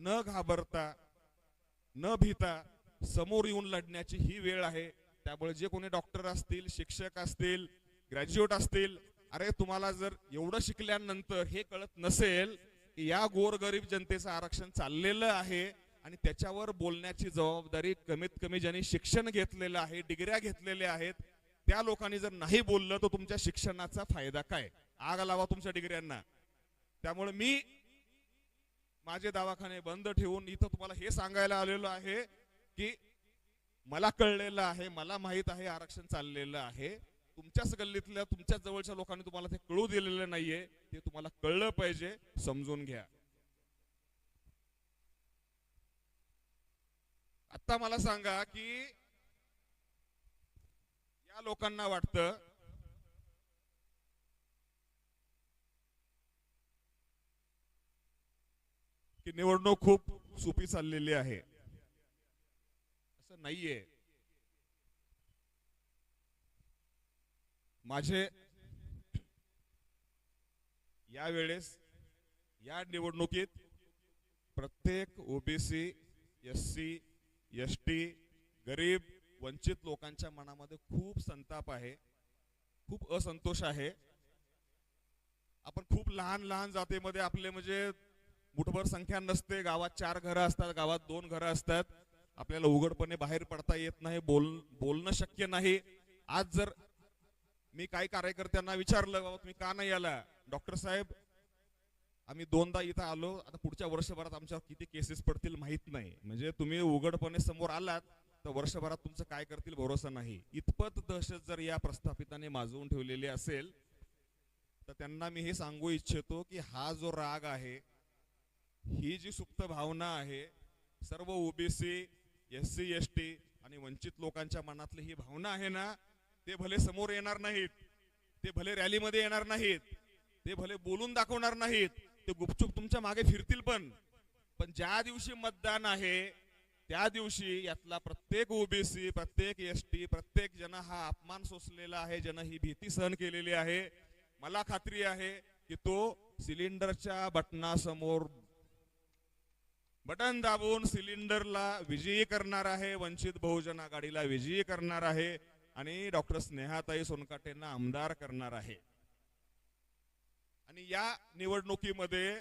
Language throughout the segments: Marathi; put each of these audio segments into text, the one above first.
न घाबरता न भीता समोर येऊन लढण्याची ही वेळ आहे. त्यामुळे जे कोणी डॉक्टर असतील शिक्षक असतील ग्रॅज्युएट असतील अरे तुम्हाला जर एवढं शिकल्यानंतर हे कळत नसेल की या गोरगरीब जनतेचं आरक्षण चाललेलं आहे आणि त्याच्यावर बोलण्याची जबाबदारी कमीत कमी ज्यांनी शिक्षण घेतलेलं आहे डिग्र्या घेतलेल्या आहेत त्या लोकांनी जर नाही बोललं तर तुमच्या शिक्षणाचा फायदा काय? आग लावा तुमच्या डिग्र्यांना. त्यामुळे मी माझे दवाखाने बंद ठेवून इथं तुम्हाला हे सांगायला आलेलो आहे की मला कळलेलं आहे मला माहीत आहे आरक्षण चाललेलं आहे. तुमच्याच गल्लीतल्या तुमच्याच जवळच्या लोकांनी तुम्हाला ते कळू दिलेलं नाहीये. ते तुम्हाला कळलं पाहिजे समजून घ्या. आता मला सांगा की या लोकांना वाटतं की निवडणूक खूप सोपी चाललेली आहे. असं नाहीये. माझे यावेळेस या निवडणुकीत प्रत्येक OBC S C S T गरीब वंचित लोकांच्या मनामध्ये खूप संताप आहे. खूप असंतोष आहे. आपण खूप लहान लहान जातीमध्ये आपले म्हणजे मुठभर संख्या नसते. गावात चार घरं असतात गावात दोन घरं असतात. आपल्याला उघडपणे बाहेर पडता येत नाही बोल बोलणं शक्य नाही. आज जर मी काही कार्यकर्त्यांना विचारलं बाबा तुम्ही का नाही आला? डॉक्टर साहेब आम्ही दोनदा इथं आलो. आता पुढच्या वर्षभरात आमच्यावर किती केसेस पडतील माहीत नाही. म्हणजे तुम्ही उघडपणे समोर आलात तर वर्षभरात तुमचं काय करतील भरोसा नाही. इतपत दहशत जर या प्रस्थापिताने माजवून ठेवलेली असेल तर त्यांना मी हे सांगू इच्छितो की हा जो राग आहे ही जी सुप्त भावना आहे सर्व OBC S C S T आणि वंचित लोकांच्या मनातली ही भावना आहे ना ते भले समोर येणार नाहीत ते भले रॅलीमध्ये येणार नाहीत ते भले बोलून दाखवणार नाहीत ते गुपचूप तुमच्या मागे फिरतील पण. पण ज्या दिवशी मतदान आहे त्या दिवशी यातला प्रत्येक ओबीसी प्रत्येक एस टी प्रत्येक जन हा अपमान सोसलेला आहे जन ही भीती सहन केलेली आहे. मला खात्री आहे की तो सिलेंडरच्या बटनासमोर बटन दाबून सिलेंडरला विजयी करणार आहे वंचित बहुजन आघाडीला विजयी करणार आहे आणि डॉक्टर स्नेहाताई सोनकाटेंना आमदार करणार आहे. आणि या निवडणुकीमध्ये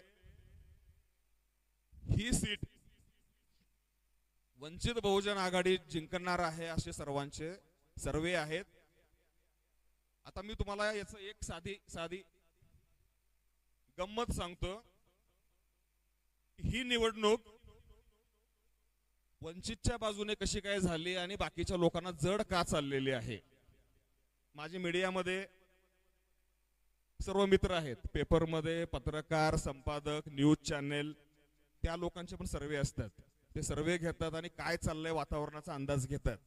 ही सीट वंचित बहुजन आघाडी जिंकणार आहे असे सर्वांचे सर्वे आहेत. आता मी तुम्हाला याच एक साधी साधी गंमत सांगतो. ही निवडणूक वंचितच्या बाजूने कशी काय झाली आणि बाकीच्या लोकांना जड का चाललेली आहे? माझे मीडियामध्ये सर्व मित्र आहेत. पेपरमध्ये पत्रकार संपादक न्यूज चॅनेल त्या लोकांचे पण सर्वे असतात. ते सर्वे घेतात आणि काय चाललंय वातावरणाचा अंदाज घेतात.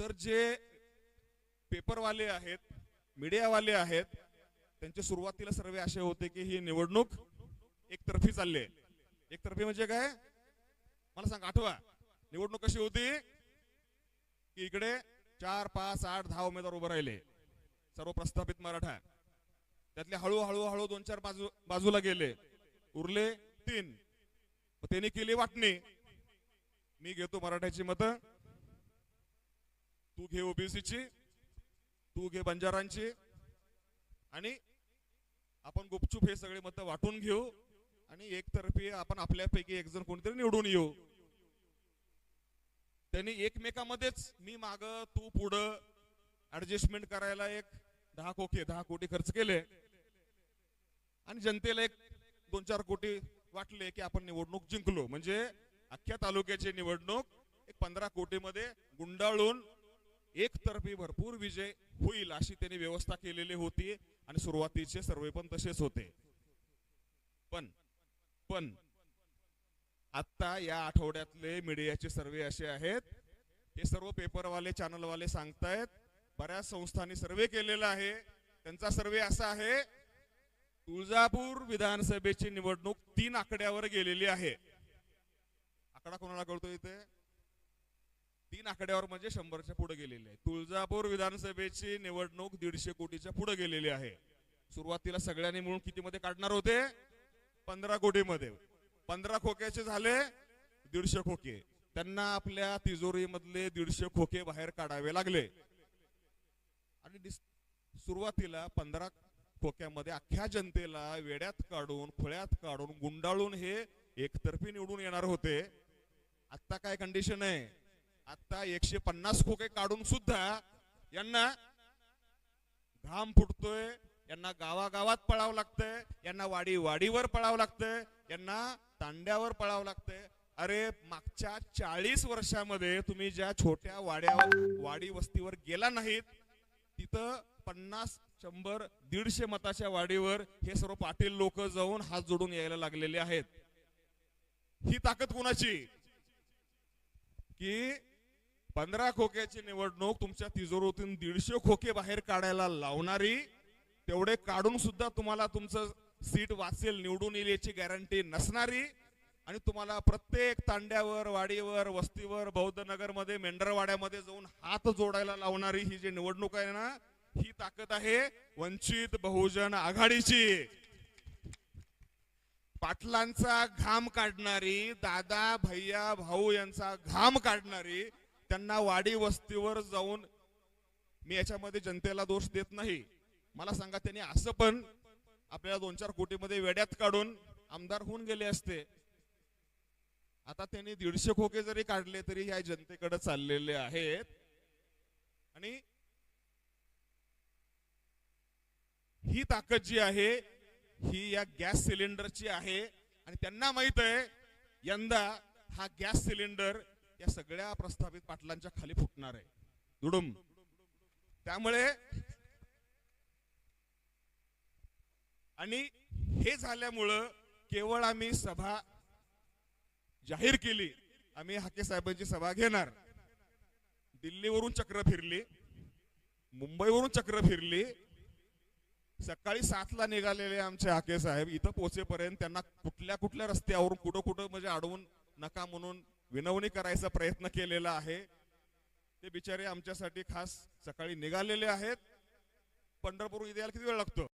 तर जे पेपरवाले आहेत मीडियावाले आहेत त्यांचे सुरुवातीला सर्वे असे होते की ही निवडणूक एकतर्फी चालली आहे. एकतर्फी म्हणजे काय? मला सांग आठवा. निवडणूक कशी होती? की इकडे चार पाच आठ दहा उमेदवार उभे राहिले. सर्व प्रस्थापित मराठा. त्यातले हळूहळू हळू दोन चार बाजू बाजूला गेले. उरले तीन. त्यांनी केली वाटणी. मी घेतो मराठ्याची मत. तू घे ओबीसीची. तू घे बंजारांची. आणि आपण गुपचूप हे सगळे मतं वाटून घेऊ. आणि एकतर्फी आपण आपल्यापैकी एक जण कोणतरी निवडून येऊ. त्यांनी एकमेकामध्येच मी माग तू पुढं ऍडजस्टमेंट करायला एक दहा कोटी दहा कोटी खर्च केले. आणि जनतेला एक दोन चार कोटी वाटले की आपण निवडणूक जिंकलो. म्हणजे अख्ख्या तालुक्याची निवडणूक एक पंधरा कोटीमध्ये गुंडाळून एकतर्फी भरपूर विजय होईल अशी त्यांनी व्यवस्था केलेली होती आणि सुरुवातीचे सर्वे पण तसेच होते. पण पण आता या आठवड्यातले मीडियाचे सर्वे असे आहेत हे सर्व पेपरवाले चॅनलवाले सांगतायत बऱ्याच संस्थांनी सर्वे केलेला आहे. त्यांचा सर्वे असा आहे तुळजापूर विधानसभेची निवडणूक तीन आकड्यावर गेलेली आहे. आकडा कोणाला कळतो इथे? तीन आकड्यावर म्हणजे शंभरच्या पुढे गेलेली आहे. तुळजापूर विधानसभेची निवडणूक दीडशे कोटीच्या पुढे गेलेली आहे. सुरुवातीला सगळ्यांनी मिळून कितीमध्ये काढणार होते? पंधरा कोटीमध्ये. पंधरा खोक्याचे झाले दीडशे खोके. त्यांना आपल्या तिजोरीमधले दीडशे खोके बाहेर काढावे लागले. आणि सुरुवातीला पंधरा खोक्यामध्ये अख्ख्या जनतेला वेड्यात काढून खुळ्यात काढून गुंडाळून हे एकतर्फी निवडून येणार होते. आता काय कंडिशन आहे? आता एकशे पन्नास खोके काढून सुद्धा यांना घाम फुटतोय यांना गावागावात पळावं लागतंय यांना वाडी वाडीवर पळावं लागतंय यांना तांड्यावर पळावं लागतंय. अरे मागच्या चाळीस वर्षामध्ये तुम्ही ज्या छोट्या वाड्या वाडी वस्तीवर गेला नाहीत तिथं पन्नास शंभर दीडशे मताच्या वाडीवर हे सर्व पाटील लोक जाऊन हात जोडून यायला लागलेले आहेत. ही ताकद कुणाची? की पंधरा खोक्याची निवडणूक तुमच्या तिजोरीतून दीडशे खोके बाहेर काढायला लावणारी तेवढे काढून सुद्धा तुम्हाला तुमचं सीट वाचेल निवडून येईल याची गॅरंटी नसणारी. आणि तुम्हाला प्रत्येक तांड्यावर वाडीवर वस्तीवर बौद्ध नगरमध्ये मेंढरवाड्यामध्ये जाऊन हात जोडायला लावणारी ही जी निवडणूक आहे ना ही ताकद आहे वंचित बहुजन आघाडीची. पाटलांचा घाम काढणारी दादा भैया भाऊ यांचा घाम काढणारी त्यांना वाडी वस्तीवर जाऊन मी याच्यामध्ये जनतेला दोष देत नाही. मला सांगा त्यांनी असं पण आपल्याला दोन चार कोटीमध्ये वेड्यात काढून आमदार होऊन गेले असते. आता त्यांनी दीडशे खोके जरी काढले तरी ह्या जनतेकडे चाललेले आहेत. आणि ही ताकद जी आहे ही या गॅस सिलेंडरची आहे. आणि त्यांना माहीत आहे यंदा हा गॅस सिलेंडर या सगळ्या प्रस्थापित पाटलांच्या खाली फुटणार आहे. दुडुम. त्यामुळे आणि हे झाल्यामुळं केवळ आम्ही सभा जाहीर केली आम्ही हाके साहेबांची सभा घेणार. दिल्लीवरून चक्र फिरली मुंबईवरून चक्र फिरली सकाळी सातला निघालेले आमचे हाके साहेब इथं पोहोचेपर्यंत त्यांना कुठल्या कुठल्या रस्त्यावरून कुठं कुठं म्हणजे अडवून नका म्हणून विनवणी करायचा प्रयत्न केलेला आहे. ते बिचारे आमच्यासाठी खास सकाळी निघालेले आहेत. पंढरपूर इथे यायला किती वेळ लागतो?